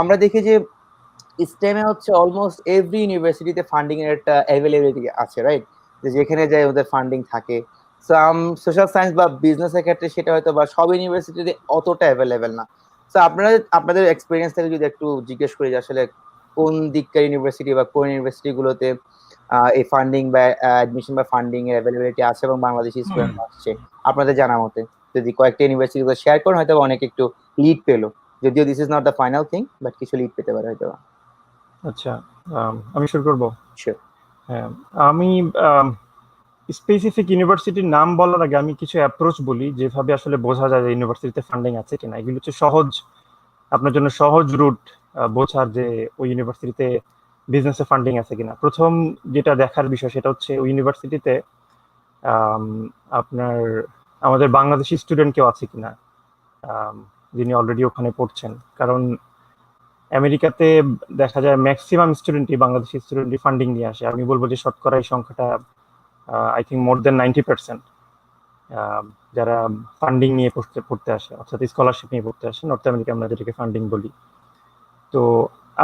আমরা দেখি যে স্টেমে হচ্ছে অলমোস্ট এভরি ইউনিভার্সিটিতে ফান্ডিং এর একটা অ্যাভেলেবিলিটি আছে রাইট যে যেখানে যায় ওদের ফান্ডিং থাকে। সো আম সোশ্যাল সায়েন্স বা বিজনেসের ক্ষেত্রে সেটা হয়তো বা সব ইউনিভার্সিটিতে অতটা অ্যাভেলেবেল না। সো আপনারা আপনাদের এক্সপিরিয়েন্স থেকে যদি একটু জিজ্ঞেস করি যে আসলে কোন দিককার ইউনিভার্সিটি বা কোন ইউনিভার্সিটি গুলোতে এই ফান্ডিং বা অ্যাডমিশন বা ফান্ডিং এর অ্যাভেলেবিলিটি আছে এবং বাংলাদেশি স্টুডেন্ট আসছে? আপনাদের জানা মতে। যদি কয়েকটা ইউনিভার্সিটি শেয়ার করেন হয়তো অনেক একটু লিড পেল। যদিও this is not the final thing but কিছু লিড পেতে পারে হয়তো। আচ্ছা আমি শুরু করব? হ্যাঁ আমি স্পেসিফিক ইউনিভার্সিটির নাম বলার আগে আমি কিছু অ্যাপ্রোচ বলি যেভাবে আসলে বোঝা যায় যে ইউনিভার্সিটিতে ফান্ডিং আছে কিনা। এগুলো হচ্ছে সহজ আপনার জন্য সহজ রুট বোঝার যে ওই ইউনিভার্সিটিতে বিজনেসে ফান্ডিং আছে কিনা। প্রথম যেটা দেখার বিষয় সেটা হচ্ছে ওই ইউনিভার্সিটিতে আপনার আমাদের বাংলাদেশি স্টুডেন্ট কেউ আছে কিনা? যিনি অলরেডি ওখানে পড়ছেন। কারণ আমেরিকাতে দেখা যায় ম্যাক্সিমাম স্টুডেন্টই বাংলাদেশি স্টুডেন্টই ফান্ডিং নিয়ে আসে। আমি বলব যে শতকরা এই সংখ্যাটা I think more than ninety percent যারা ফান্ডিং নিয়ে পড়তে পড়তে আসে, অর্থাৎ স্কলারশিপ নিয়ে পড়তে আসে নর্থ আমেরিকা আমরা যেটাকে ফান্ডিং বলি। তো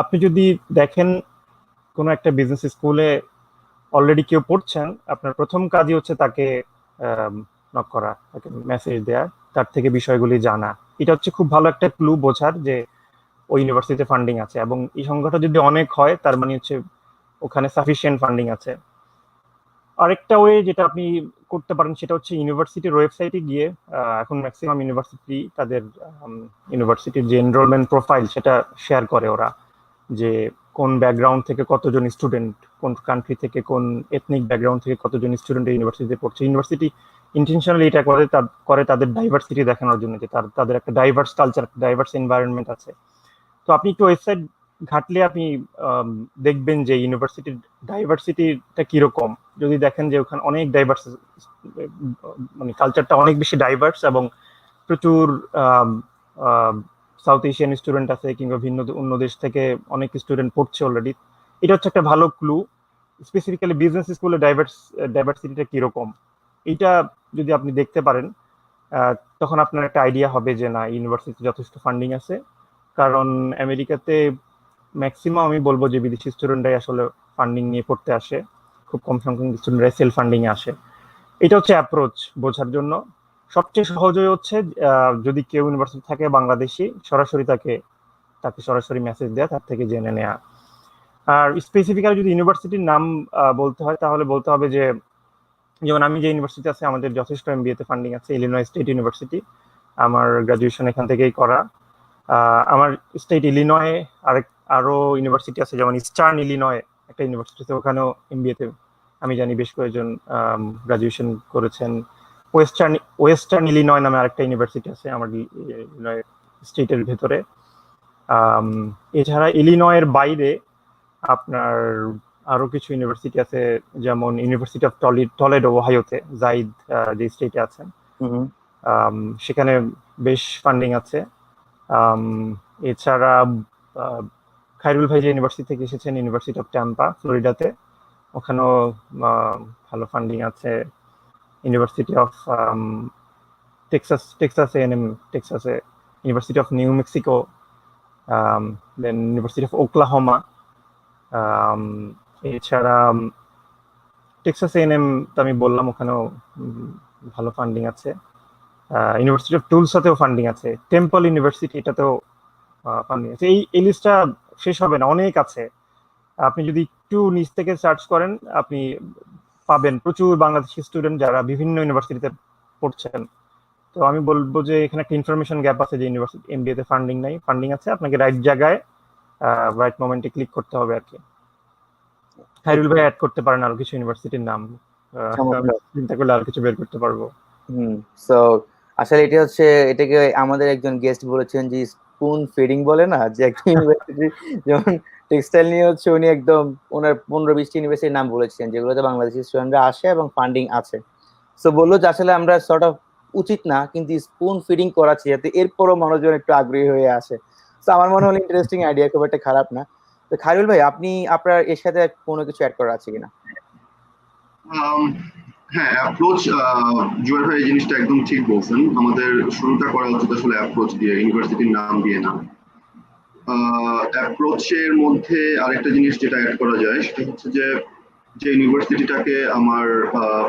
আপনি যদি দেখেন কোনো একটা বিজনেস স্কুলে অলরেডি কেউ পড়ছেন, আপনার প্রথম কাজই হচ্ছে তাকে নক করা, তাকে মেসেজ দেওয়া তার থেকে বিষয়গুলি জানা। এটা হচ্ছে খুব ভালো একটা ক্লু বোঝার যে ওই ইউনিভার্সিটিতে ফান্ডিং আছে এবং এই সংখ্যাটা যদি অনেক হয়, তার মানে হচ্ছে ওখানে সাফিসিয়েন্ট ফান্ডিং আছে। আরেকটা ওয়ে যেটা আপনি করতে পারেন সেটা হচ্ছে ইউনিভার্সিটির ওয়েবসাইটে গিয়ে এখন ম্যাক্সিমাম ইউনিভার্সিটি তাদের ইউনিভার্সিটির যে এনরোলমেন্ট প্রোফাইল সেটা শেয়ার করে ওরা যে কোন ব্যাকগ্রাউন্ড থেকে কতজন স্টুডেন্ট কোন কান্ট্রি থেকে, কোন এথনিক ব্যাকগ্রাউন্ড থেকে কতজন স্টুডেন্ট ইউনিভার্সিটিতে পড়ছে? ইউনিভার্সিটি ইন্টেনশনালি এটা করে করে তাদের ডাইভার্সিটি দেখানোর জন্য যে তার, তাদের একটা ডাইভার্স কালচার ডাইভার্স এনভায়রনমেন্ট আছে। তো আপনি একটু ওয়েবসাইট ঘাটলে আপনি দেখবেন যে ইউনিভার্সিটির ডাইভার্সিটিটা কীরকম। যদি দেখেন যে ওখানে অনেক ডাইভার্স মানে কালচারটা অনেক বেশি ডাইভার্স এবং প্রচুর সাউথ এশিয়ান স্টুডেন্ট আছে কিংবা ভিন্ন অন্য দেশ থেকে অনেক স্টুডেন্ট পড়ছে অলরেডি এটা হচ্ছে একটা ভালো ক্লু স্পেসিফিক্যালি বিজনেস স্কুলে ডাইভার্স ডাইভার্সিটিটা কীরকম? এইটা যদি আপনি দেখতে পারেন তখন আপনার একটা আইডিয়া হবে যে না ইউনিভার্সিটি যথেষ্ট ফান্ডিং আছে। কারণ আমেরিকাতে ম্যাক্সিমাম আমি বলব যে বিদেশি স্টুডেন্টরাই আসলে ফান্ডিং নিয়ে পড়তে আসে। খুব কম সংখ্যক স্টুডেন্টরাই সেলফ ফান্ডিং এ আসে। এটা হচ্ছে অ্যাপ্রোচ বোঝার জন্য। সবচেয়ে সহজ হচ্ছে যদি কেউ ইউনিভার্সিটি থাকে বাংলাদেশি, সরাসরি তাকে তাকে সরাসরি মেসেজ দেয়া, তার থেকে জেনে নেয়া। আর স্পেসিফিক্যালি যদি ইউনিভার্সিটির নাম বলতে হয়, তাহলে বলতে হবে যে, যেমন আমি যে ইউনিভার্সিটি আছে, আমাদের যথেষ্ট এম এমবিএতে ফান্ডিং আছে ইলিনয় স্টেট ইউনিভার্সিটি আমার গ্রাজুয়েশন এখান থেকেই করা। আমার স্টেট ইলিনয়ে আরেক আরও ইউনিভার্সিটি আছে, যেমন ইস্টার্ন ইলিনয় একটা ইউনিভার্সিটি আছে ওখানেও এমবিএতে আমি জানি বেশ কয়েকজন গ্রাজুয়েশন করেছেন। ওয়েস্টার্ন ওয়েস্টার্ন ইলিনয় নামে আরেকটা ইউনিভার্সিটি আছে আমার স্টেটের ভেতরে। এছাড়া ইলিনয়ের বাইরে আপনার আরও কিছু ইউনিভার্সিটি আছে যেমন ইউনিভার্সিটি অফ টলি টলেডো ওহাইওতে জাইদ যে স্টেটে আছেন। সেখানে বেশ ফান্ডিং আছে। এছাড়া খাইরুল ভাই যে ইউনিভার্সিটি থেকে এসেছেন ইউনিভার্সিটি অফ ট্যাম্পা ফ্লোরিডাতে ওখানেও ভালো ফান্ডিং আছে। University of Texas Texas and M টেক্সাসে University of New Mexico then University of Oklahoma এছাড়া টেক্সাস এন এম তো আমি বললাম ওখানেও ভালো ফান্ডিং আছে। ইউনিভার্সিটি অফ টুলসাতেও ফান্ডিং আছে। টেম্পল ইউনিভার্সিটি এটাতেও ফান্ডিং আছে। এই এই লিস্টটা শেষ হবে না, অনেক আছে। আপনি যদি একটু নিচ থেকে সার্চ করেন, আপনি পাবেন। প্রচুর বাংলাদেশি স্টুডেন্ট যারা বিভিন্ন ইউনিভার্সিটিতে পড়ছেন। তো আমি বলব যে এখানে একটা ইনফরমেশন গ্যাপ আছে যে ইউনিভার্সিটি এমবিএ তে ফান্ডিং নাই। ফান্ডিং আছে আপনাকে রাইট জায়গায় রাইট মোমেন্টে ক্লিক করতে হবে আর কি। খাইরুল ভাই অ্যাড করতে পারেন আরও কিছু ইউনিভার্সিটির নাম। চিন্তা করলে আর কিছু বের করতে পারব। হুম সো আসলে এটা হচ্ছে এটাকে আমাদের একজন গেস্ট বলেছেন যে স্পুন ফিডিং বলে না? যে একটা ইউনিভার্সিটি যেমন টেক্সটাইল নিয়ে হচ্ছে উনি একদম ওনার পনেরো বিশটি ইউনিভার্সিটির নাম বলেছেন যেগুলোতে বাংলাদেশি স্টুডেন্টরা আসে এবং ফান্ডিং আছে। সো বলল যে আসলে আমরা সর্ট অফ উচিত না, কিন্তু স্পুন ফিডিং করাচ্ছি যাতে এরপরও মানুষজন একটু আগ্রহী হয়ে আসে। তো আমার মনে হলো ইন্টারেস্টিং আইডিয়া খুব একটা খারাপ না। তো খায়রুল ভাই, আপনি, আপনার এর সাথে কোনো কিছু অ্যাড করা আছে কিনা? হ্যাঁ অ্যাপ্রোচ জুয়েল ভাই এই জিনিসটা একদম ঠিক বলছেন। আমাদের শুরুটা করা উচিত আসলে অ্যাপ্রোচ দিয়ে ইউনিভার্সিটির নাম দিয়ে না। অ্যাপ্রোচের মধ্যে আরেকটা জিনিস যেটা অ্যাড করা যায়, সেটা হচ্ছে যে যে ইউনিভার্সিটিটাকে আমার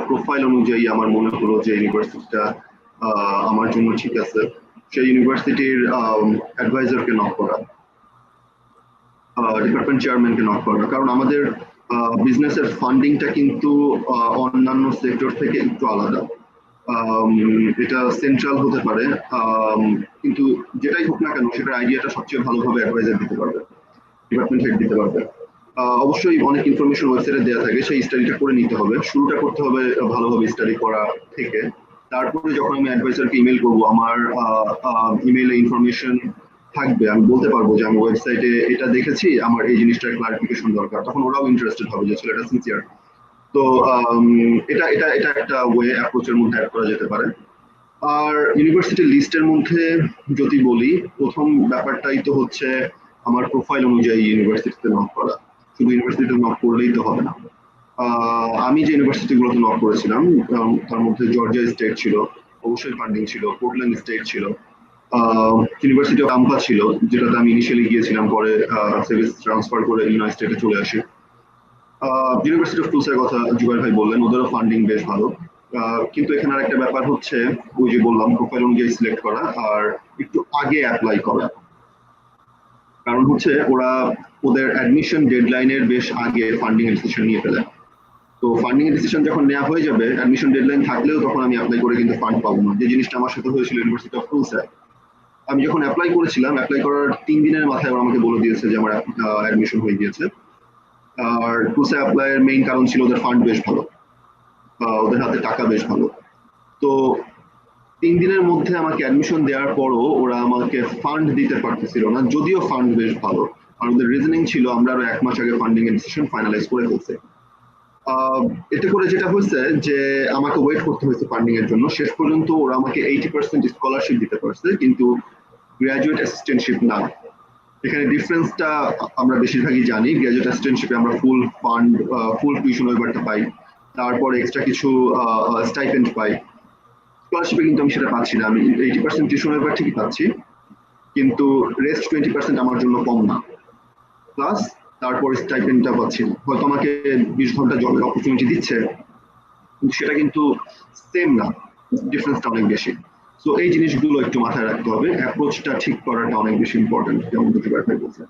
প্রোফাইল অনুযায়ী আমার মনে হলো যে ইউনিভার্সিটিটা আমার জন্য ঠিক আছে। সেই ইউনিভার্সিটির অ্যাডভাইজারকে নক করা ডিপার্টমেন্ট চেয়ারম্যানকে নক করা। কারণ আমাদের বিজনেসের ফান্ডিংটা কিন্তু অন্যান্য সেক্টর থেকে একটু আলাদা। এটা সেন্ট্রাল হতে পারে। কিন্তু যেটাই হোক না কেন, সেটার আইডিয়াটা সবচেয়ে ভালোভাবে অ্যাডভাইজার দিতে পারবে ডিপার্টমেন্ট হেড দিতে পারবে। অবশ্যই অনেক ইনফরমেশন ওয়েবসাইটে দেওয়া থাকে, সেই স্টাডিটা করে নিতে হবে। শুরুটা করতে হবে ভালোভাবে স্টাডি করা থেকে। তারপরে যখন আমি অ্যাডভাইজারকে ইমেল করব, আমার ইমেইলে ইনফরমেশন থাকবে, আমি বলতে পারব যে আমি ওয়েবসাইটে এটা দেখেছি, আমার এই জিনিসটার ক্লারিফিকেশন দরকার। তখন ওরাও ইন্টারেস্টেড হবে যে ছেলেটা সিনসিয়ার তো এটা এটা এটা একটা ওয়ে অ্যাপ্রোচের মধ্যে অ্যাড করা যেতে পারে। আর ইউনিভার্সিটি লিস্টের মধ্যে যদি বলি, প্রথম ব্যাপারটাই তো হচ্ছে আমার প্রোফাইল অনুযায়ী ইউনিভার্সিটিতে নক করা। শুধু ইউনিভার্সিটিতে নক করলেই তো হবে না। আমি যে ইউনিভার্সিটিগুলোতে নক করেছিলাম তার মধ্যে জর্জিয়া স্টেট ছিল, অবশ্যই ফান্ডিং ছিল পোর্টল্যান্ড স্টেট ছিল ইউনিভার্সিটি অফ আম্পা ছিল, যেটাতে আমি ইনিশিয়ালি গিয়েছিলাম, পরে সার্ভিস ট্রান্সফার করে ইউনাইটেড স্টেটে চলে আসি। ইউনিভার্সিটি অফ টুলসের কথা জুবাইর ভাই বললেন, ওদেরও ফান্ডিং বেশ ভালো। কিন্তু এখানে আর একটা ব্যাপার হচ্ছে, ওই যে বললাম প্রোফাইল অনুযায়ী সিলেক্ট করা আর একটু আগে অ্যাপ্লাই করা। কারণ হচ্ছে, ওরা ওদের অ্যাডমিশন ডেডলাইনের বেশ আগে ফান্ডিং এর ডিসিশন নিয়ে ফেলে। তো ফান্ডিং এর ডিসিশন যখন নেওয়া হয়ে যাবে অ্যাডমিশন ডেডলাইন থাকলেও তখন আমি অ্যাপ্লাই করে কিন্তু ফান্ড পাবো না। যে জিনিসটা আমার সাথে হয়েছিল ইউনিভার্সিটি অফ টুলসে আমি যখন অ্যাপ্লাই করেছিলাম অ্যাপ্লাই করার তিন দিনের মাথায় ওরা আমাকে বলে দিয়েছে যে আমার অ্যাডমিশন হয়ে গিয়েছে। আর টুলসে অ্যাপ্লাইয়ের মেইন কারণ ছিল ওদের ফান্ড বেশ ভালো। ওদের হাতে টাকা বেশ ভালো। তো তিন দিনের মধ্যে আমাকে অ্যাডমিশন দেওয়ার পরও ওরা আমাকে ফান্ড দিতে পারতেছিল না, যদিও ফান্ড বেশ ভালো। আর ওদের রিজনিং ছিল আমরা আরও এক মাস আগে ফান্ডিং এর ডিসিশন ফাইনালাইজ করে ফেলছে। এতে করে যেটা হয়েছে যে আমাকে ওয়েট করতে হয়েছে ফান্ডিং এর জন্য। শেষ পর্যন্ত ওরা আমাকে এইটি পার্সেন্ট স্কলারশিপ দিতে পারছে, কিন্তু গ্রাজুয়েট অ্যাসিস্ট্যান্টশিপ না। এখানে ডিফারেন্সটা আমরা বেশিরভাগই জানি। গ্রাজুয়েট অ্যাসিস্ট্যান্টশিপে আমরা ফুল ফান্ড ফুল টিউশন ওয়েবারটা পাই। তারপর এক্সট্রা কিছু স্টাইপেন্ড পাই। স্কলারশিপে কিন্তু আমি সেটা পাচ্ছি না। আমি এইটি পার্সেন্ট টিউশন ওয়েবার ঠিকই পাচ্ছি। কিন্তু রেস্ট টোয়েন্টি পার্সেন্ট আমার জন্য কম না। প্লাস তারপর স্টাইপেন্ডটা পাচ্ছি। না। হয়তো আমাকে বিশ ঘণ্টা জবের অপরচুনিটি দিচ্ছে। সেটা কিন্তু সেম না। ডিফারেন্সটা অনেক বেশি। সো এই জিনিসগুলো একটু মাথায় রাখতে হবে। অ্যাপ্রোচটা ঠিক করাটা অনেক বেশি ইম্পর্টেন্ট যেমন দুটি ব্যাপার বলছে।